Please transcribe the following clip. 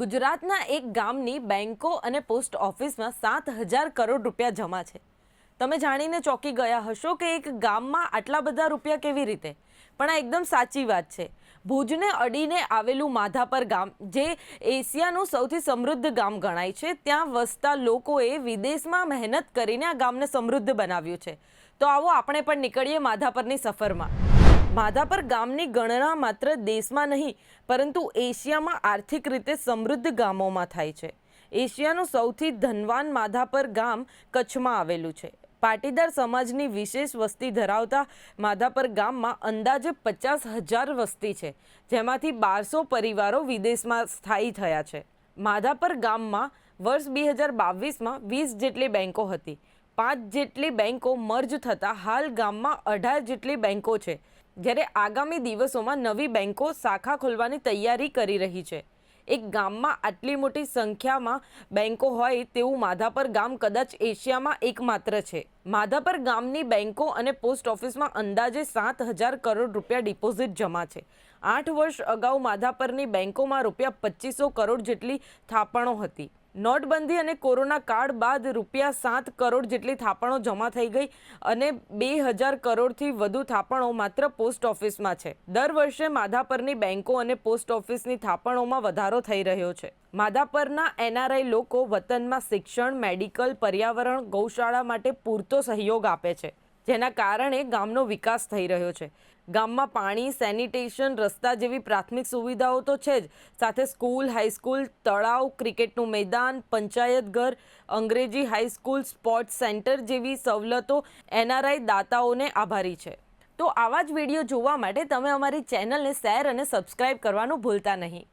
ગુજરાતના એક ગામની બેંકો અને પોસ્ટ ઓફિસમાં સાત હજાર કરોડ રૂપિયા જમા છે. તમે જાણીને ચોંકી ગયા હશો કે એક ગામમાં આટલા બધા રૂપિયા કેવી રીતે? પણ આ એકદમ સાચી વાત છે. ભુજને અડીને આવેલું માધાપર ગામ, જે એશિયાનું સૌથી સમૃદ્ધ ગામ ગણાય છે, ત્યાં વસતા લોકોએ વિદેશમાં મહેનત કરીને આ ગામને સમૃદ્ધ બનાવ્યું છે. તો આવો આપણે પણ નીકળીએ માધાપરની સફરમાં. માધાપર ગામની ગણના માત્ર દેશમાં નહીં, પરંતુ એશિયામાં આર્થિક રીતે સમૃદ્ધ ગામોમાં થાય છે. એશિયાનું સૌથી ધનવાન માધાપર ગામ કચ્છમાં આવેલું છે. પાટીદાર સમાજની વિશેષ વસ્તી ધરાવતા માધાપર ગામમાં અંદાજે પચાસ હજાર વસ્તી છે, જેમાંથી બારસો પરિવારો વિદેશમાં સ્થાયી થયા છે. માધાપર ગામમાં વર્ષ બે હજાર બાવીસમાં વીસ જેટલી બેન્કો હતી પાંચ જેટલી બેંકો મર્જ થતાં હાલ ગામમાં અઢાર જેટલી બેન્કો છે, જ્યારે આગામી દિવસોમાં નવી બેન્કો શાખા ખોલવાની તૈયારી કરી રહી છે. એક ગામમાં આટલી મોટી સંખ્યામાં બેન્કો હોય તેવું માધાપર ગામ કદાચ એશિયામાં એકમાત્ર છે. માધાપર ગામની બેંકો અને પોસ્ટ ઓફિસમાં અંદાજે સાત હજાર કરોડ રૂપિયા ડિપોઝિટ જમા છે. આઠ વર્ષ અગાઉ માધાપરની બેન્કોમાં રૂપિયા પચીસો કરોડ જેટલી થાપણો હતી. નોટબંધી અને કોરોના કાળ બાદ રૂપિયા સાત કરોડ જેટલી થાપણો જમા થઈ ગઈ અને બે હજાર કરોડથી વધુ થાપણો માત્ર પોસ્ટ ઓફિસમાં છે. દર વર્ષે માધાપરની બેન્કો અને પોસ્ટ ઓફિસની થાપણોમાં વધારો થઈ રહ્યો છે. માધાપરના એનઆરઆઈ લોકો વતનમાં શિક્ષણ, મેડિકલ, પર્યાવરણ, ગૌશાળા માટે પૂરતો સહયોગ આપે છે, જેના કારણે ગામનો વિકાસ થઈ રહ્યો છે. ગામમાં પાણી, સેનિટેશન, રસ્તા જેવી પ્રાથમિક સુવિધાઓ તો છે જ, સાથે સ્કૂલ, હાઈસ્કૂલ, તળાવ, ક્રિકેટનું મેદાન, પંચાયત ઘર, અંગ્રેજી હાઈસ્કૂલ, સ્પોર્ટ્સ સેન્ટર જેવી સવલતો એનઆરઆઈ દાતાઓને આભારી છે. તો આવા જ વીડિયો જોવા માટે તમે અમારી ચેનલને શેર અને સબસ્ક્રાઇબ કરવાનું ભૂલતા નહીં.